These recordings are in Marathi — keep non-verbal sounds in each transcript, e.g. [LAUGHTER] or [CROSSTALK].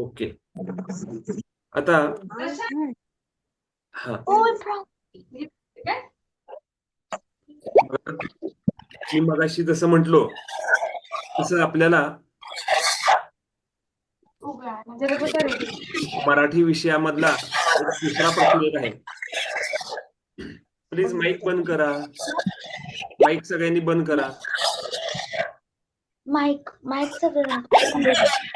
ओके. आता हा. मी मगाशी जसं म्हटलो तसं आपल्याला मराठी विषयामधला दुसरा प्रश्न एक आहे. प्लीज माईक बंद करा. माईक सगळ्यांनी बंद करा. माईक माईक सगळ्यांनी.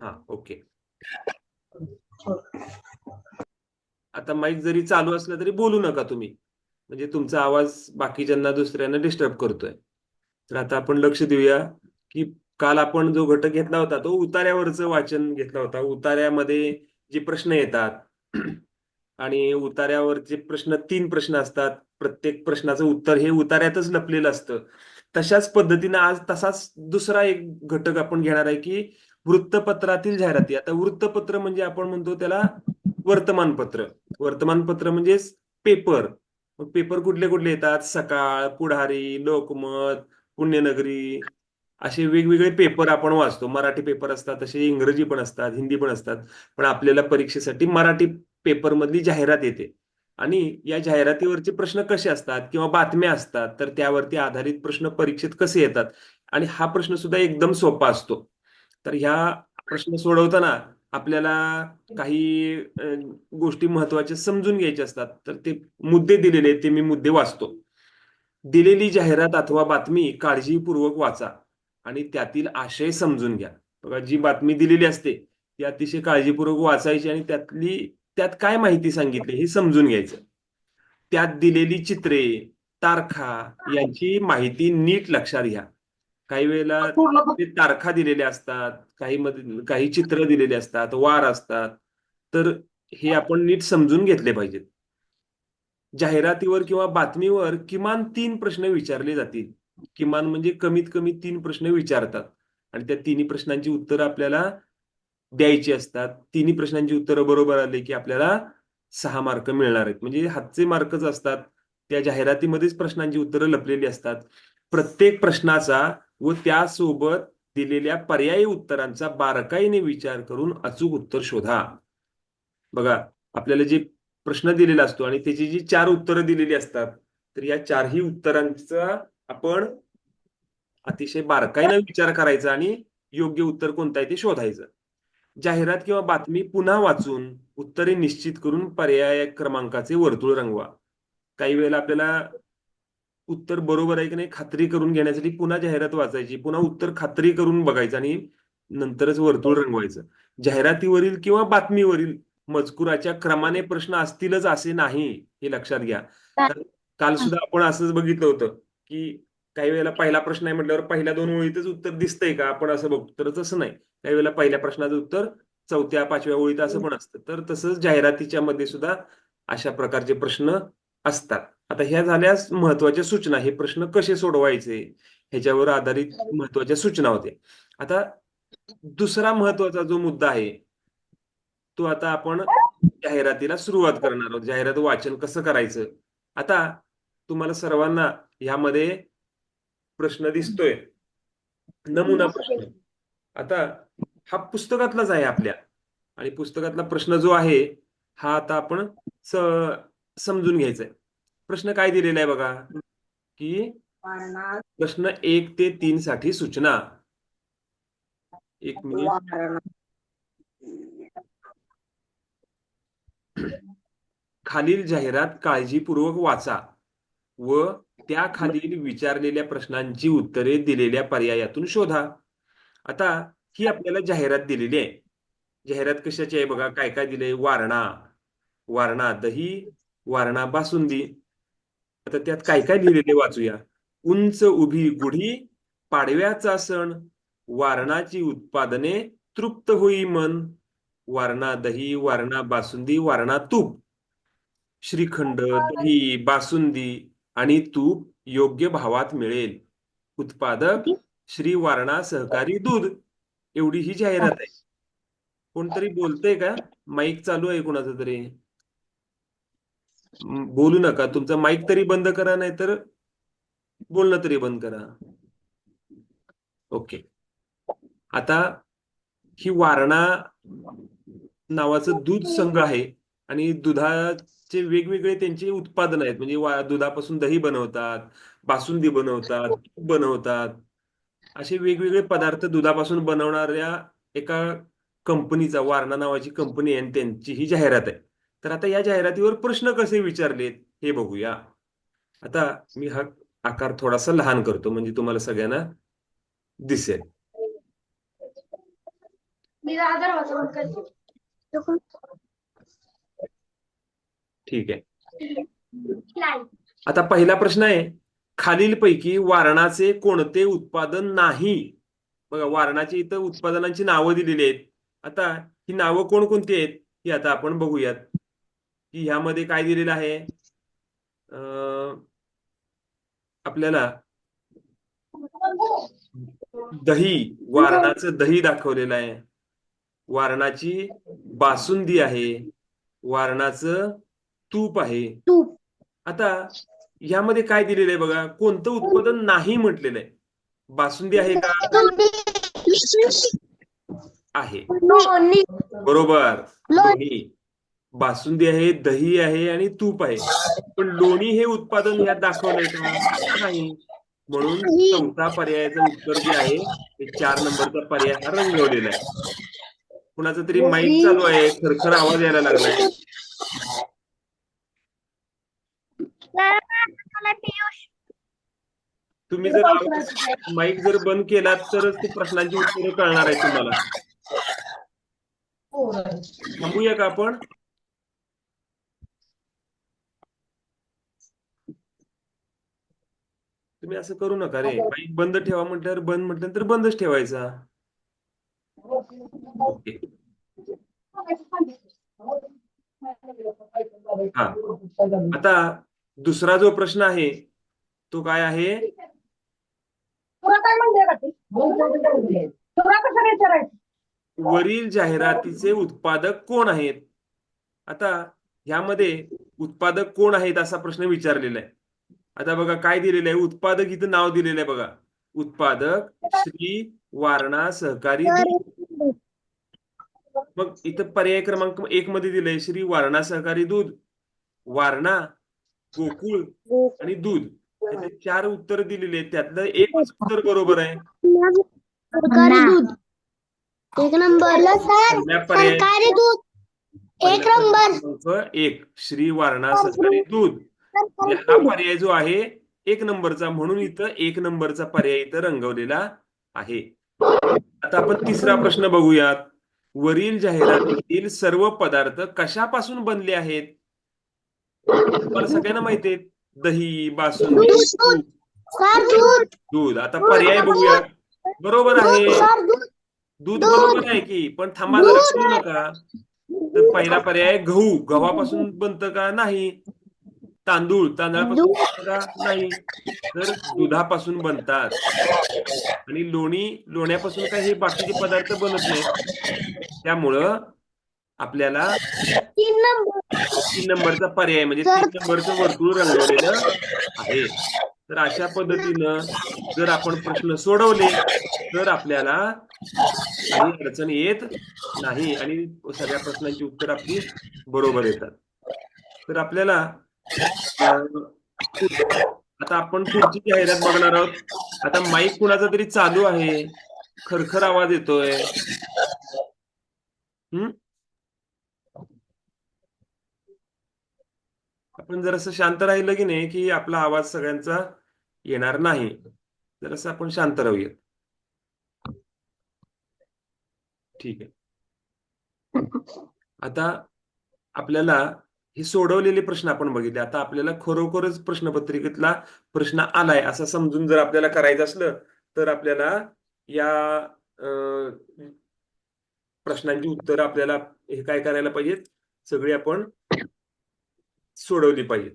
हा ओके. आता माईक जरी चालू असलं तरी बोलू नका तुम्ही. म्हणजे तुमचा आवाज बाकीच्यांना दुसऱ्यांना डिस्टर्ब करतोय. तर आता आपण लक्ष देऊया की काल आपण जो घटक घेतला होता तो उतार्यावरचं वाचन घेतला होता. उतार्यामध्ये जे प्रश्न येतात [CLEARS THROAT] आणि उतार्यावरचे प्रश्न तीन प्रश्न असतात. प्रत्येक प्रश्नाचं उत्तर हे उतार्यातच लपलेलं असतं. तशाच पद्धतीने आज तसाच दुसरा एक घटक आपण घेणार आहे की वृत्तपत्रातील जाहिराती. आता वृत्तपत्र म्हणजे आपण म्हणतो त्याला वर्तमानपत्र. वर्तमानपत्र म्हणजेच पेपर. मग पेपर कुठले कुठले येतात? सकाळ पुढारी लोकमत पुण्यनगरी असे वेगवेगळे पेपर आपण वाचतो. मराठी पेपर असतात तसे इंग्रजी पण असतात हिंदी पण असतात. पण आपल्याला परीक्षेसाठी मराठी पेपर मधली जाहिरात येते. आणि या जाहिरातीवरचे प्रश्न कसे असतात किंवा बातम्या असतात तर त्यावरती आधारित प्रश्न परीक्षेत कसे येतात? आणि हा प्रश्न सुद्धा एकदम सोपा असतो. तर ह्या प्रश्न सोडवताना आपल्याला काही गोष्टी महत्त्वाच्या समजून घ्यायच्या असतात. तर ते मुद्दे दिलेले ते मी मुद्दे वाचतो. दिलेली जाहिरात अथवा बातमी काळजीपूर्वक वाचा आणि त्यातील आशय समजून घ्या. बघा जी बातमी दिलेली असते ती अतिशय काळजीपूर्वक वाचायची आणि त्यातली त्यात काय माहिती सांगितली हे समजून घ्यायचं. त्यात दिलेली चित्रे तारखा यांची माहिती नीट लक्षात घ्या. काही वेळेला ते तारखा दिलेल्या असतात काही मध्ये काही चित्र दिलेले असतात वार असतात. तर हे. आपण नीट समजून घेतले पाहिजेत. जाहिरातीवर किंवा बातमीवर किमान तीन प्रश्न विचारले जातील. किमान म्हणजे कमीत कमी तीन प्रश्न विचारतात. आणि त्या तिन्ही प्रश्नांची उत्तरं आपल्याला द्यायची असतात. तिन्ही प्रश्नांची उत्तरं बरोबर आले की आपल्याला सहा मार्क मिळणार आहेत. म्हणजे हातचे मार्कच असतात. त्या जाहिरातीमध्येच प्रश्नांची उत्तरं लपलेली असतात. प्रत्येक प्रश्नाचा व त्यासोबत दिलेल्या पर्यायी उत्तरांचा बारकाईने विचार करून अचूक उत्तर शोधा. बघा आपल्याला जे प्रश्न दिलेला असतो आणि त्याची जी चार उत्तरं दिलेली असतात तर या चारही उत्तरांचा आपण अतिशय बारकाईने विचार करायचा आणि योग्य उत्तर कोणतं आहे ते शोधायचं. जाहिरात किंवा बातमी पुन्हा वाचून उत्तरे निश्चित करून पर्याय क्रमांकाचे वर्तुळ रंगवा. काही वेळेला आपल्याला उत्तर बरोबर आहे की नाही खात्री करून घेण्यासाठी पुन्हा जाहिरात वाचायची पुन्हा उत्तर खात्री करून बघायचं आणि नंतरच वर्तुळ रंगवायचं. जाहिरातीवरील किंवा बातमीवरील मजकुराच्या क्रमाने प्रश्न असतीलच असे नाही हे लक्षात घ्या. काल सुद्धा आपण असंच बघितलं होतं की काही वेळेला पहिला प्रश्न आहे म्हटल्यावर पहिल्या दोन ओळीतच उत्तर दिसतंय का आपण असं बघतो तर तसं नाही. काही वेळेला पहिल्या प्रश्नाचं उत्तर चौथ्या पाचव्या ओळीत असं पण असतं. तर तसंच जाहिरातीच्या मध्ये सुद्धा अशा प्रकारचे प्रश्न असतात. आता ह्या झाल्यास महत्त्वाच्या सूचना हे प्रश्न कसे सोडवायचे? ह्याच्यावर आधारित महत्त्वाच्या सूचना होत्या. आता दुसरा महत्त्वाचा जो मुद्दा आहे तो आता आपण जाहिरातीला सुरुवात करणार आहोत. जाहिरात वाचन कसं करायचं? आता तुम्हाला सर्वांना ह्यामध्ये प्रश्न दिसतोय. नमुना प्रश्न. आता हा पुस्तकातलाच आहे आपल्या. आणि पुस्तकातला प्रश्न जो आहे हा आता आपण समजून घ्यायचा आहे प्रश्न काय दिलेला आहे बघा? की प्रश्न एक ते तीन साठी सूचना. एक मिनिट. खालील जाहिरात काळजीपूर्वक वाचा व त्या खालील विचारलेल्या प्रश्नांची उत्तरे दिलेल्या पर्यायातून शोधा. आता ही आपल्याला जाहिरात दिलेली आहे. जाहिरात कशाची आहे बघा? काय काय दिलंय? वारणा. वारणा. दही वारणा बासुंदी. आता त्यात काय काय लिहिलेले वाचूया. उंच उभी गुढी पाडव्याचा सण वारणाची उत्पादने तृप्त होई मन वारणा दही वारणा बासुंदी वारणा तूप. श्रीखंड दही बासुंदी आणि तूप योग्य भावात मिळेल. उत्पादक श्री वारणा सहकारी दूध. एवढी ही जाहिरात आहे. कोणतरी बोलतंय का? माईक चालू आहे कोणाचं तरी. बोलू नका. तुमचा माईक तरी बंद करा नाहीतर बोलणं तरी बंद करा. ओके आता ही वारणा नावाचं दूध संघ आहे आणि दुधाचे वेगवेगळे त्यांचे उत्पादन आहेत. म्हणजे दुधापासून दही बनवतात बासुंदी बनवतात तूप बनवतात. असे वेगवेगळे पदार्थ दुधापासून बनवणाऱ्या एका कंपनीचा वारणा नावाची कंपनी आहे आणि त्यांची ही जाहिरात आहे. तर आता या जाहिरातीवर प्रश्न कसे विचारलेत हे बघूया. आता मी हा आकार थोडासा लहान करतो म्हणजे तुम्हाला सगळ्यांना दिसेल. ठीक आहे. आता पहिला प्रश्न आहे खालीलपैकी वारणाचे कोणते उत्पादन नाही? बघा वारणाची इथं उत्पादनांची नावं दिलेली आहेत. आता ही नावं कोणकोणती आहेत ही आता आपण बघूयात. की ह्यामध्ये काय दिलेलं आहे? अं, आपल्याला दही वारणाचं दही दाखवलेलं आहे. वारणाची बासुंदी आहे. वारणाचं तूप आहे. आता ह्यामध्ये काय दिलेलं आहे बघा? कोणतं उत्पादन नाही म्हटलेलं आहे. बासुंदी आहे का? आहे. बरोबर. बासुंदी आहे दही आहे आणि तूप आहे. पण लोणी हे उत्पादन ह्यात दाखवलंय का? नाही. म्हणून चौथा पर्यायाचं उत्तर जे आहे ते चार नंबरचा पर्याय हा रंगवलेला आहे. कुणाचा तरी माईक चालू आहे. खरखर आवाज यायला लागलाय. तुम्ही जर माईक जर बंद केलात तरच ते प्रश्नांची उत्तरं कळणार आहे तुम्हाला. थांबूया का आपण? तुम्ही असं करू नका रे. माईक बंद ठेवा म्हटल्यावर बंद म्हटलं तर बंदच ठेवायचा. ओके. हा. आता दुसरा जो प्रश्न आहे तो काय आहे? वरील जाहिरातीचे उत्पादक कोण आहेत? आता ह्यामध्ये उत्पादक कोण आहेत असा प्रश्न विचारलेला आहे. आता बघा काय दिलेलं आहे? उत्पादक इथं नाव दिलेलं आहे बघा. उत्पादक श्री वारणा सहकारी दूध. मग इथं पर्याय क्रमांक एक मध्ये दिलंय श्री वारणा सहकारी दूध वारणा गोकुळ आणि दूध. याचे चार उत्तर दिलेले आहेत. त्यातलं एकच उत्तर बरोबर आहे. सरकारी दूध. एक नंबर. पहिल्या पर्याय. सरकारी दूध. एक नंबर. एक श्री वारणा सहकारी दूध. हा पर्याय जो आहे एक नंबरचा म्हणून इथं एक नंबरचा पर्याय इथं रंगवलेला आहे. आता आपण तिसरा प्रश्न बघूयात. वरील जाहिरातीतील सर्व पदार्थ कशापासून बनले आहेत? तुम्हाला सगळ्यांना माहिती आहे दही बासुंदी दूध दूध आता पर्याय बघूया बरोबर आहे. दूध. दूध बरोबर आहे की पण थांबा जरा नका. तर पहिला पर्याय गहू. गव्हापासून बनतं का नाही? तांदूळ तांदळापासून नाही तर दुधापासून बनतात. आणि लोणी लोण्यापासून काही हे बाकीचे पदार्थ बनत नाहीत. त्यामुळं आपल्याला तीन नंबर. तीन नंबरचा पर्याय म्हणजे तीन नंबरचं वर्तुळ रंगवलेलं आहे. तर अशा पद्धतीनं जर आपण प्रश्न सोडवले तर आपल्याला काही अडचण येत नाही आणि सगळ्या प्रश्नांची उत्तर आपली बरोबर येतात. तर आपल्याला आता आपण पुढची जाहिरात बघणार आहोत. आता माईक कुणाचा तरी चालू आहे. खरखर आवाज येतोय. हम्म? आपण जरासं शांत राहिलं की नाही की आपला आवाज सगळ्यांचा येणार नाही. जरासं आपण शांत राहूयात. ठीक आहे. आता आपल्याला हे सोडवलेले प्रश्न आपण बघितले. आता आपल्याला खरोखरच प्रश्नपत्रिकेतला प्रश्न आलाय असं समजून जर आपल्याला करायचं असलं तर आपल्याला या प्रश्नांची उत्तर आपल्याला हे काय करायला पाहिजेत? सगळी आपण सोडवली पाहिजेत.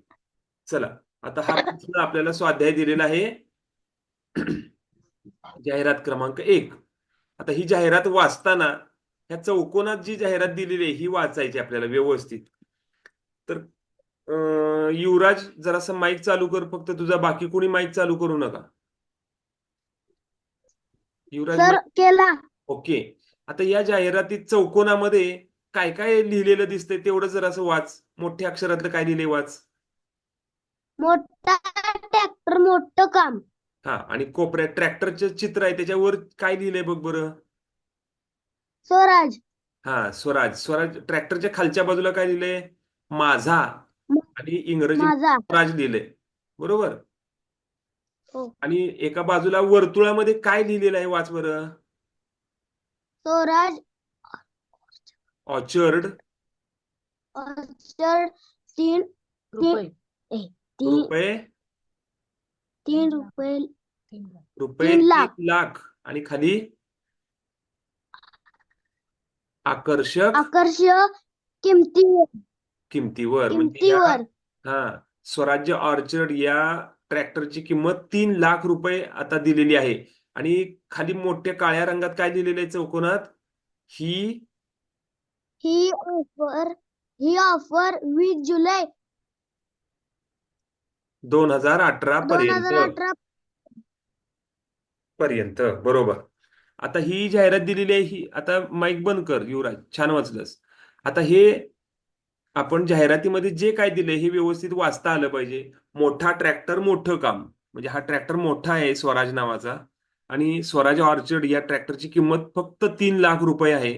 चला आता हा प्रश्न आपल्याला स्वाध्याय दिलेला आहे. जाहिरात क्रमांक एक. आता ही जाहिरात वाचताना ह्या चौकोनात जी जाहिरात दिलेली आहे ही वाचायची आपल्याला व्यवस्थित. तर युवराज जरासं माईक चालू कर फक्त. तुझा बाकी कोणी माईक चालू करू नका. युवराज केला. ओके. आता या जाहिरातीत चौकोनामध्ये काय काय लिहिलेलं दिसतंय तेवढं जर असं वाच. मोठ्या अक्षरातलं काय लिहिलंय वाच. मोठा ट्रॅक्टर मोठं काम. हा आणि कोपऱ्यात ट्रॅक्टरचं चित्र आहे. त्याच्यावर काय लिहिलंय बघ बरं. स्वराज. हा स्वराज. स्वराज ट्रॅक्टरच्या खालच्या बाजूला काय लिहिलंय? माझा आणि इंग्रजी माझा. स्वराज लिहिलंय बरोबर? हो. आणि एका बाजूला वर्तुळामध्ये काय लिहिलेलं आहे वाच बरं? स्वराज ऑर्चर्ड ऑर्चर्ड तीन रुपये. तीन रुपये. तीन रुपये. रुपये तीन लाख. लाख. आणि खाली? आकर्षक. आकर्षक किमती. किमतीवर म्हणजे या किमतीवर. हा स्वराज्य ऑर्चर्ड या ट्रॅक्टरची किंमत तीन लाख रुपये आता दिलेली आहे. आणि खाली मोठ्या काळ्या रंगात काय दिलेलं आहे चौकोनात? ही ही ऑफर ही ऑफर वीस जुलै दोन हजार अठरा दोन पर्यंत अठरा पर्यंत बरोबर. आता ही जाहिरात दिलेली आहे ही आता माईक बंद कर युवराज छान वाचलंस. आता हे आपण जाहिरातीमध्ये जे काय दिलंय हे व्यवस्थित वाचता आलं पाहिजे. मोठा ट्रॅक्टर मोठं काम. म्हणजे हा ट्रॅक्टर मोठा आहे स्वराज नावाचा. आणि स्वराज ऑर्चर्ड या ट्रॅक्टरची किंमत फक्त तीन लाख रुपये आहे.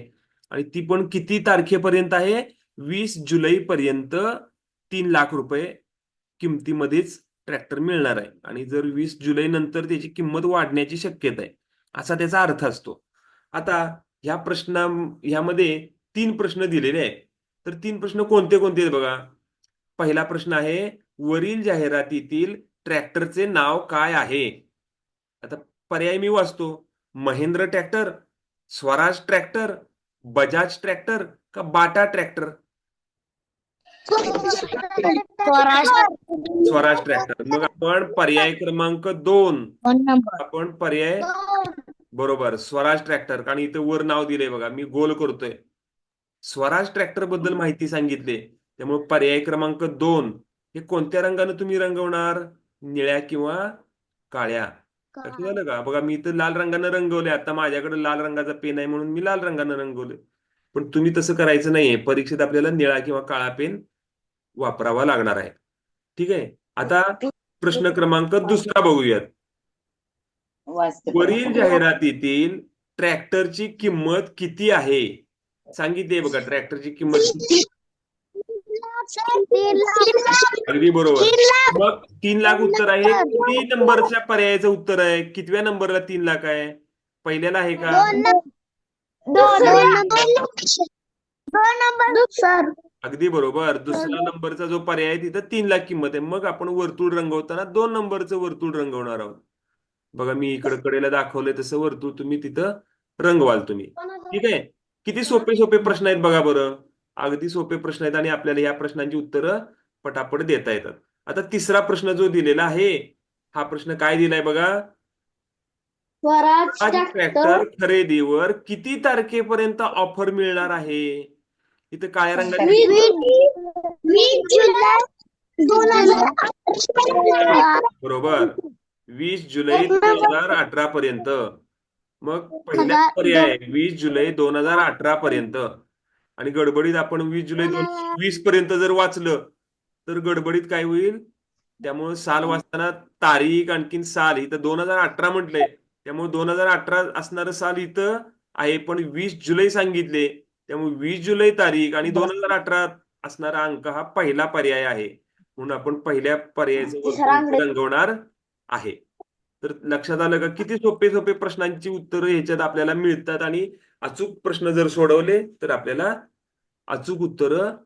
आणि ती पण किती तारखेपर्यंत आहे? वीस जुलै पर्यंत तीन लाख रुपये किमतीमध्येच ट्रॅक्टर मिळणार आहे. आणि जर वीस जुलै नंतर त्याची किंमत वाढण्याची शक्यता आहे असा त्याचा अर्थ असतो. आता ह्या प्रश्ना ह्यामध्ये तीन प्रश्न दिलेले आहेत. तर तीन प्रश्न कोणते कोणते आहेत बघा? पहिला प्रश्न आहे वरील जाहिरातीतील ट्रॅक्टरचे नाव काय आहे? आता पर्याय मी वाचतो. Mahindra tractor Swaraj tractor Bajaj tractor का बाटा ट्रॅक्टर? स्वराज ट्रॅक्टर. मग आपण पर्याय क्रमांक दोन. आपण पर्याय बरोबर स्वराज ट्रॅक्टर. कारण इथं वर नाव दिलंय बघा. मी गोल करतोय. स्वराज ट्रॅक्टरबद्दल माहिती सांगितली. त्यामुळे पर्याय क्रमांक दोन. हे कोणत्या रंगानं तुम्ही रंगवणार? निळ्या किंवा काळ्या? लक्षात आलं का? बघा मी इथं लाल रंगानं रंगवलंय. आता माझ्याकडे लाल रंगाचा पेन आहे म्हणून मी लाल रंगानं रंगवलंय. पण तुम्ही तसं करायचं नाहीये. परीक्षेत आपल्याला निळा किंवा काळा पेन वापरावा लागणार आहे. ठीक आहे? आता प्रश्न क्रमांक दुसरा बघूयात. वरील जाहिरातीतील ट्रॅक्टरची किंमत किती आहे? सांगितले बघा ट्रॅक्टरची किंमत. अगदी बरोबर. मग तीन लाख उत्तर आहे. किती नंबरच्या पर्यायाचं उत्तर आहे? कितव्या नंबरला तीन लाख आहे? पहिल्याला आहे का? अगदी बरोबर. दुसऱ्या नंबरचा जो पर्याय आहे तिथं तीन लाख किंमत आहे. मग आपण वर्तुळ रंगवताना दोन नंबरचं वर्तुळ रंगवणार आहोत. बघा मी इकडे कडेला दाखवलंय तसं वर्तुळ तुम्ही तिथं रंगवाल तुम्ही. ठीक आहे? किती सोपे सोपे प्रश्न आहेत बघा बरं. अगदी सोपे प्रश्न आहेत आणि आपल्याला या प्रश्नांची उत्तरं पटापट देता येतात. आता तिसरा प्रश्न जो दिलेला आहे हा प्रश्न काय दिलाय बघा? ट्रॅक्टर खरेदीवर किती तारखेपर्यंत ऑफर मिळणार आहे? इथं काळ्या हजार बरोबर. वीस जुलै दोन हजार अठरा पर्यंत. मग पहिला हजार- पर्याय वीस जुलै दोन हजार अठरा पर्यंत. आणि गडबडीत आपण वीस जुलै दोन हजार वीस पर्यंत जर वाचलं तर गडबडीत काय होईल? त्यामुळे साल वाचताना तारीख आणखीन साल इथं दोन हजार अठरा म्हटलंय. त्यामुळे दोन हजार अठरा असणारं साल इथं आहे पण वीस जुलै सांगितले. त्यामुळे वीस जुलै तारीख आणि दोन हजार अठरा असणारा अंक हा पहिला पर्याय आहे. म्हणून आपण पहिल्या पर्यायाचं वर्तुळ रंगवणार आहे. तर लक्षात आलं का? किती सोपे सोपे प्रश्नांची उत्तरं ह्याच्यात आपल्याला मिळतात आणि अचूक प्रश्न जर सोडवले तर आपल्याला अचूक उत्तरं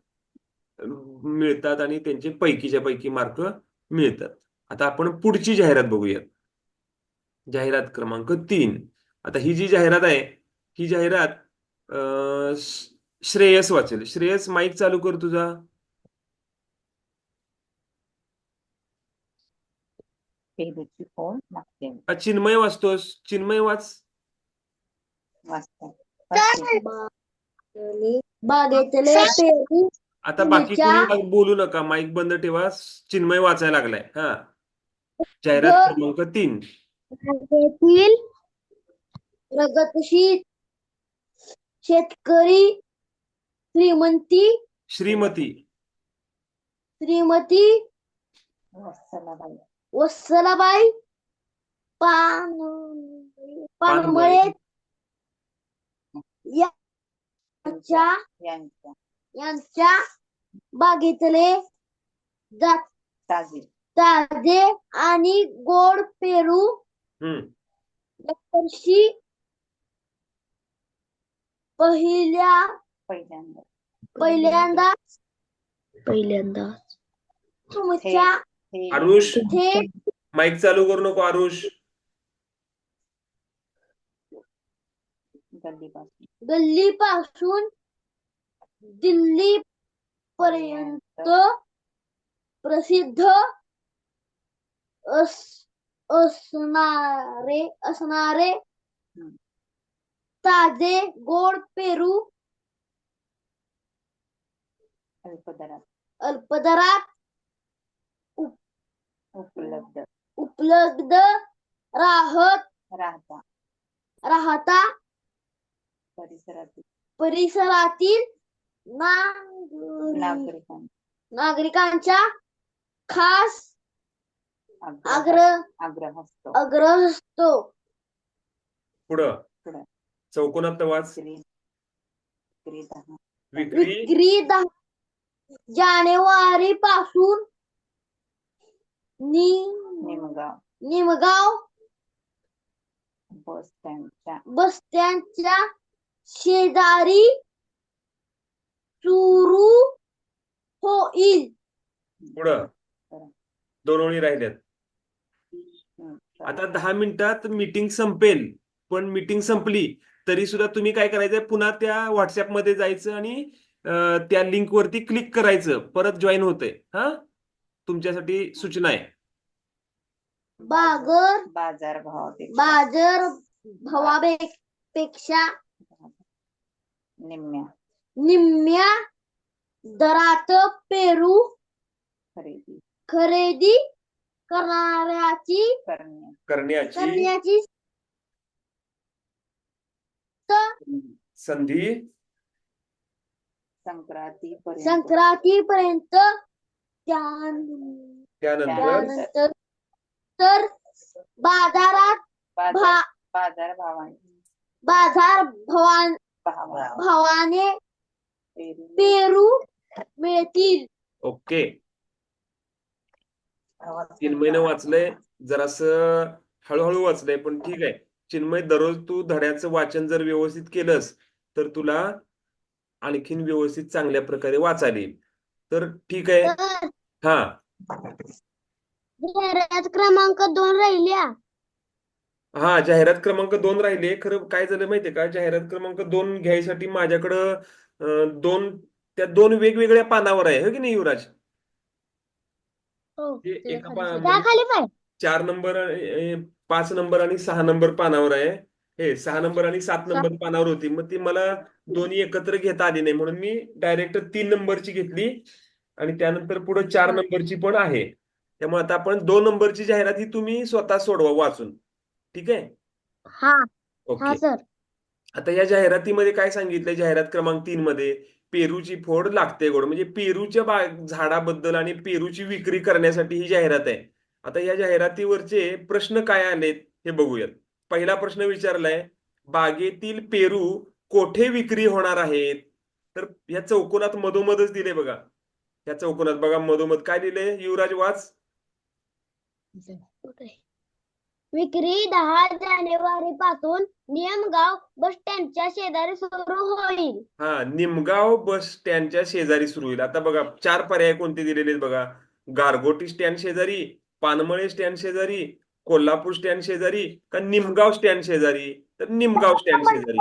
मिळतात आणि त्यांचे पैकीच्या पैकी मार्क मिळतात. आता आपण पुढची जाहिरात बघूयात. जाहिरात क्रमांक तीन. आता ही जी जाहिरात आहे ही जाहिरात श्रेयस वाचेल. श्रेयस माईक चालू कर तुझा. पेरूची फोड लागते चिन्मय वाचतोस चिन्मय वाच बागेतले पेरू आता बाकी तुमच्या- कोणी बोलू नका. माईक बंद ठेवा. चिन्मय वाचायला लागलाय. हा. जाहिरात ग- क्रमांक तीन. बागेतील प्रगतशील शेतकरी श्रीमंती श्रीमती. श्रीमती वत्सलाबाई पान पानमळे यांच्या यांच्या. बागेतले जात ताजे. ताजे आणि गोड पेरू दरवर्षी पहिल्या पहिल्यांदा पहिल्यांदा. पहिल्यांदा. तुमच्या आरुष माईक चालू करू नको आरुष. गल्लीपासून. गल्लीपासून दिल्ली पर्यंत प्रसिद्ध अस असणारे असणारे ताजे गोड पेरू अल्पदरात. अल्पदरात उपलब्ध. उपलब्ध राहत राहता. राहता परिसरातील. परिसरातील नागरिक नागरिकांच्या. खास आग्रह आग्रह असतो आग्रह असतो पुढं. पुढं. चौकोनात वाच विक्री विक्री दहा विक्री. विक्री दहा जानेवारी पासून नि निमगाव निमगाव बस स्टँडच्या बस्त्यांच्या शेजारी सुरू होईल पुढं. दोन ओळी राहिल्यात आता दहा मिनिटात मीटिंग संपेल. पण मीटिंग संपली तरी सुद्धा तुम्ही काय करायचंय? पुन्हा त्या व्हॉट्सअपमध्ये जायचं आणि त्या लिंक वरती क्लिक करायचं. परत जॉईन होतंय. हा? तुमच्यासाठी सूचना आहे. बागर बाजार भावापेक्षा. बाजार भावापेक्षा निम्म्या. निम्म्या दरात पेरू खरेदी. खरेदी करणाऱ्याची करणे करण्याची करण्याची संधी संक्रांती संक्रांतीपर्यंत त्यान- त्यानंतर? त्यानंतर तर बाजारात बाजार भा बाजार भावाने बाजार भवान. भावा भावाने पेरू. पेरू मिळतील. ओके. तीन महिने वाचलंय. जरासं हळूहळू वाचलंय पण ठीक आहे. चिन्मय दररोज तू धड्याचं वाचन जर व्यवस्थित केलंस तर तुला आणखीन व्यवस्थित चांगल्या प्रकारे वाचायला येईल. तर ठीक आहे. हा. जाहिरात क्रमांक दोन राहिल्या. हा जाहिरात क्रमांक दोन राहिले. खरं काय झालं माहितीये का? जाहिरात क्रमांक दोन घ्यायसाठी माझ्याकडं दोन त्या दोन वेगवेगळ्या पानावर आहे. हो की नाही युवराज? हो एका चार नंबर पाच नंबर आणि सहा नंबर पानावर आहे. हे सहा नंबर आणि सात नंबर पानावर होती. मग ती मला दोन्ही एकत्र घेता आली नाही. म्हणून मी डायरेक्ट तीन नंबरची घेतली. आणि त्यानंतर पुढे चार. नंबरची पण आहे. त्यामुळे आता आपण दोन नंबरची जाहिरात ही तुम्ही स्वतः सोडवा वाचून. ठीक आहे? हा. हा ओके सर. आता या जाहिरातीमध्ये काय सांगितलंय? जाहिरात क्रमांक तीन मध्ये पेरूची फोड लागते गोड. म्हणजे पेरूच्या बा झाडाबद्दल आणि पेरूची विक्री करण्यासाठी ही जाहिरात आहे. आता या जाहिरातीवरचे प्रश्न काय आलेत हे बघूयात. पहिला प्रश्न विचारलाय बागेतील पेरू कोठे विक्री होणार आहेत? तर या चौकोनात मधोमधच दिले बघा. या चौकोनात बघा मधोमध काय दिले युवराज वाच विक्री दहा जानेवारी पासून नियमगाव बस स्टँडच्या शेजारी सुरू होईल. हा निमगाव बस स्टँडच्या शेजारी सुरू होईल. आता बघा चार पर्याय कोणते दिलेले आहेत बघा. गारगोटी स्टँड शेजारी पानमळे स्टँड शेजारी कोल्हापूर स्टँड शेजारी का निमगाव स्टँड शेजारी? तर निमगाव स्टँड शेजारी.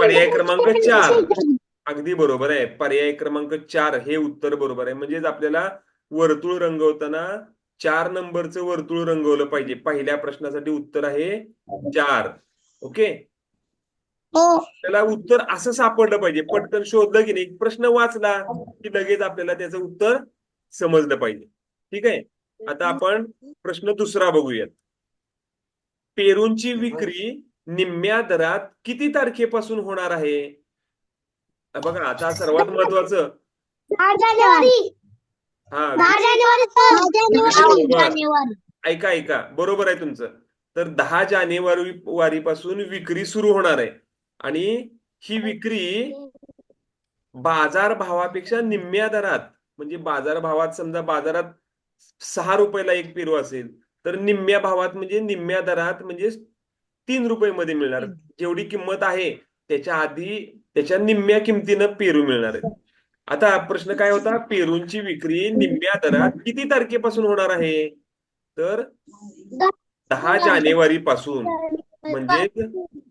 पर्याय क्रमांक चार. अगदी बरोबर आहे. पर्याय क्रमांक चार हे उत्तर बरोबर आहे. म्हणजेच आपल्याला वर्तुळ रंगवताना चार नंबरचं वर्तुळ रंगवलं पाहिजे. पहिल्या प्रश्नासाठी उत्तर आहे चार. ओके? हो. त्याला उत्तर असं सापडलं पाहिजे. पटकन शोधलं की नाही. प्रश्न वाचला की लगेच आपल्याला त्याचं उत्तर समजलं पाहिजे. ठीक आहे? आता आपण प्रश्न दुसरा बघूयात. पेरूंची विक्री निम्म्या दरात किती तारखेपासून होणार आहे? बघा आता सर्वात महत्वाचं हा ऐका ऐका. बरोबर आहे तुमचं. तर दहा जानेवारी वारीपासून विक्री सुरू होणार आहे. आणि ही विक्री बाजार भावापेक्षा निम्म्या दरात. म्हणजे बाजार भावात समजा बाजारात सहा रुपयाला एक पेरू असेल तर निम्म्या भावात म्हणजे निम्म्या दरात म्हणजे तीन रुपये मध्ये मिळणार. जेवढी किंमत आहे त्याच्या आधी त्याच्या निम्म्या किमतीनं पेरू मिळणार आहे आता प्रश्न काय होता? पेरूंची विक्री निम्म्या दरात किती तारखेपासून होणार आहे? तर दहा जानेवारी पासून म्हणजे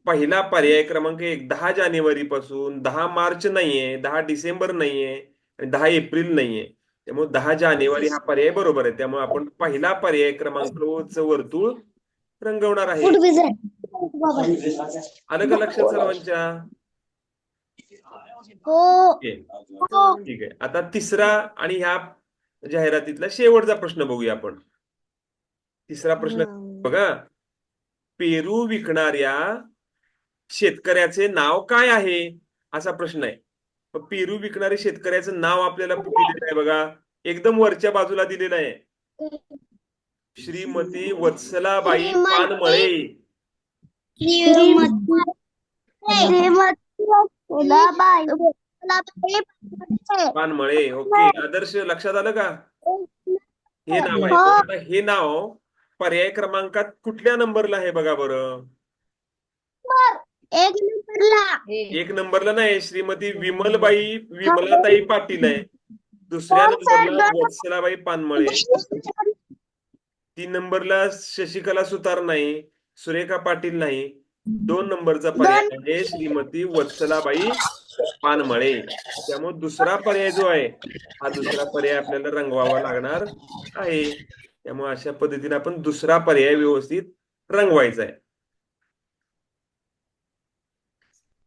पहिला पर्याय क्रमांक एक दहा जानेवारी पासून दहा मार्च नाहीये दहा डिसेंबर नाहीये आणि दहा एप्रिल नाहीये. त्यामुळे दहा जानेवारी हा पर्याय बरोबर आहे. त्यामुळे आपण पहिला पर्याय क्रमांक वर्तुळ रंगवणार आहे. आलं का लक्षात सर्वांच्या? हो. ओके. ठीक आहे. आता तिसरा आणि ह्या जाहिरातीतला शेवटचा प्रश्न बघूया आपण. तिसरा प्रश्न बघा. पेरू विकणाऱ्या शेतकऱ्याचे नाव काय आहे? असा प्रश्न आहे. मग पेरू विकणारे शेतकऱ्याचं नाव आपल्याला कुठे दिलेलं आहे बघा? एकदम वरच्या बाजूला दिलेलं आहे. श्रीमती वत्सलाबाई श्रीमती- पानमळे. पानमळे ओके. आदर्श लक्षात आलं का? हे नाव आहे हो. आता हे नाव पर्याय क्रमांकात कुठल्या नंबरला आहे बघा बरं? एक नंबरला. हे. एक नंबरला नाही श्रीमती विमलबाई विमलाताई पाटील आहे. दुसऱ्या हो, नंबरला वत्सलाबाई पानमळे. [LAUGHS] तीन नंबरला शशिकला सुतार नाही सुरेखा पाटील नाही दोन नंबरचा पर्याय आहे श्रीमती वत्सलाबाई पानमळे. त्यामुळे दुसरा पर्याय जो आहे हा दुसरा पर्याय आपल्याला रंगवावा लागणार आहे. त्यामुळे अशा पद्धतीने आपण दुसरा पर्याय व्यवस्थित रंगवायचा आहे.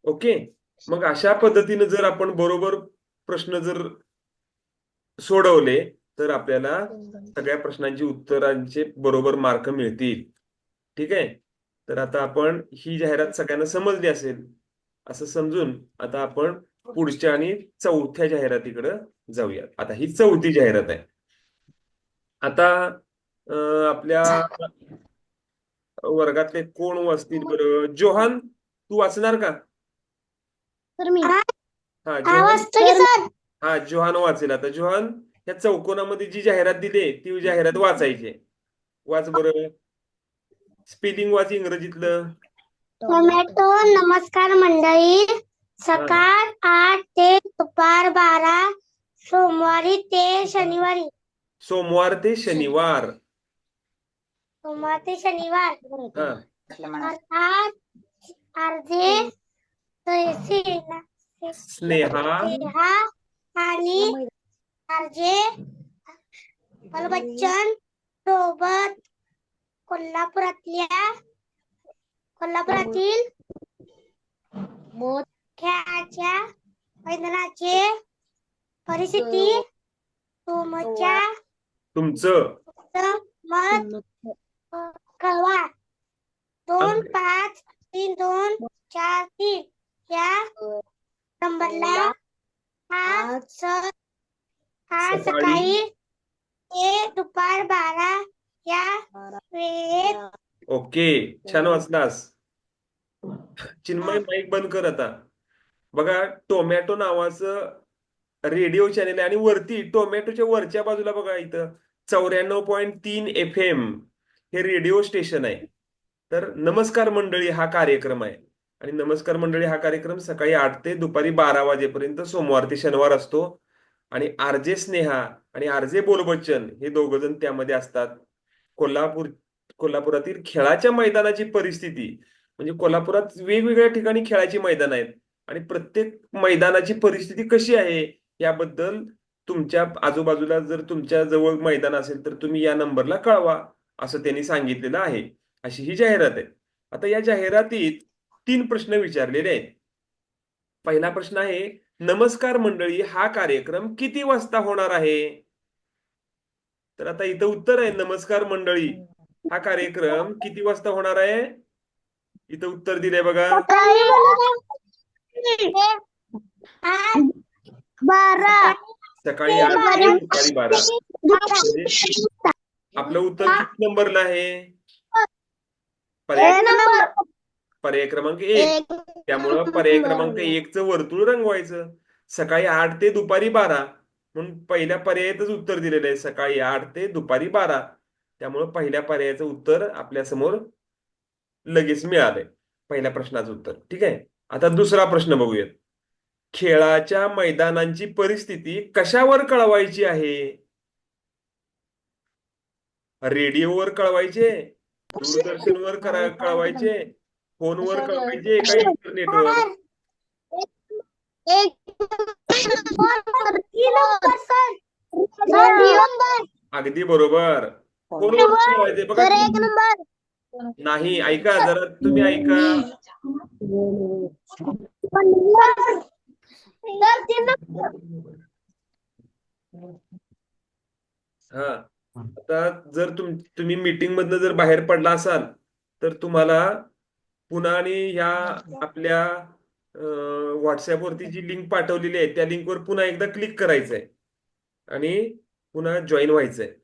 ओके? मग अशा पद्धतीने जर आपण बरोबर प्रश्न जर सोडवले तर आपल्याला सगळ्या प्रश्नांची उत्तरांचे बरोबर मार्क मिळतील. ठीक आहे? तर आता आपण ही जाहिरात सगळ्यांना समजली असेल असं समजून आता आपण पुढच्या आणि चौथ्या जाहिरातीकडे जाऊया आता ही चौथी जाहिरात आहे. आता आपल्या वर्गातले कोण वाचतील बरं? जोहान तू वाचणार का? तर मी. हा जोहान. हा जोहान वाचेल. आता जोहान ह्या चौकोनामध्ये जी जाहिरात दिली ती जाहिरात वाचायची वाच बरं. स्पेलिंग वाच इंग्रजीतलं. टोमॅटो नमस्कार मंडळी. सकाळ आठ ते दुपार बारा सोमवारी ते शनिवारी. सोमवार ते शनिवार. सोमवार ते शनिवार. हा. अर्थात अर्धे तहसील स्नेहा. स्नेहा आणि अर्जे बच्चन सोबत कोल्हापुरातल्या कोल्हापुरातील खेळाच्या मैदानाचे परिस्थिती तुमच्या तुमचं? मत कळवा. दोन पाच तीन दोन चार तीन या नंबरला हा हा सकाळी ते दुपार बारा या वेळेत ओके छान वाचलास. चिन्मय माईक बंद कर आता. बघा टोमॅटो नावाचं रेडिओ चॅनेल आहे आणि वरती टोमॅटोच्या वरच्या बाजूला बघा इथं चौऱ्याण्णव पॉईंट तीन एफ एम हे रेडिओ स्टेशन आहे. तर नमस्कार मंडळी हा कार्यक्रम आहे. आणि नमस्कार मंडळी हा कार्यक्रम सकाळी आठ ते दुपारी बारा वाजेपर्यंत सोमवार ते शनिवार असतो. आणि आरजे स्नेहा आणि आरजे बोलबच्चन हे दोघ जण त्यामध्ये असतात. कोल्हापूर कोल्हापुरातील खेळाच्या मैदानाची परिस्थिती. म्हणजे कोल्हापुरात वेगवेगळ्या ठिकाणी खेळाची मैदान आहेत. आणि प्रत्येक मैदानाची परिस्थिती कशी आहे याबद्दल तुमच्या आजूबाजूला जर तुमच्या जवळ मैदान असेल तर तुम्ही या नंबरला कळवा असं त्यांनी सांगितलेलं आहे. अशी ही जाहिरात आहे. आता या जाहिरातीत तीन प्रश्न विचारलेले आहेत. पहिला प्रश्न आहे नमस्कार मंडळी हा कार्यक्रम किती वाजता होणार आहे? तर आता इथं उत्तर आहे नमस्कार मंडळी. हा कार्यक्रम किती वाजता होणार आहे? इथं उत्तर दिलंय बघा. सकाळी आठ ते दुपारी बारा. म्हणजे आपलं उत्तर किती नंबरला आहे? पर्याय पर्याय क्रमांक एक. त्यामुळं पर्याय क्रमांक एक च वर्तुळ रंगवायचं. सकाळी आठ ते दुपारी बारा. म्हणून पहिल्या पर्यायातच उत्तर दिलेलं आहे. सकाळी आठ ते दुपारी बारा. त्यामुळं पहिल्या पर्यायाचं उत्तर आपल्यासमोर लगेच मिळालंय. पहिल्या प्रश्नाचं उत्तर. ठीक आहे? आता दुसरा प्रश्न बघूयात. खेळाच्या मैदानांची परिस्थिती कशावर कळवायची आहे? रेडिओवर कळवायचे? दूरदर्शनवर करा कळवायचे? फोनवर कळवायचे? का इंटरनेटवर [LAUGHS] अगदी बरोबर. बघा. नाही ऐका जरा तुम्ही ऐका. हा. आता जर तुम तुम्ही मीटिंग मधनं जर बाहेर पडला असाल तर तुम्हाला पुन्हा आणि ह्या आपल्या व्हॉट्सअपवरती जी लिंक पाठवलेली आहे त्या लिंकवर पुन्हा एकदा क्लिक करायचंय. आणि पुन्हा जॉईन व्हायचंय.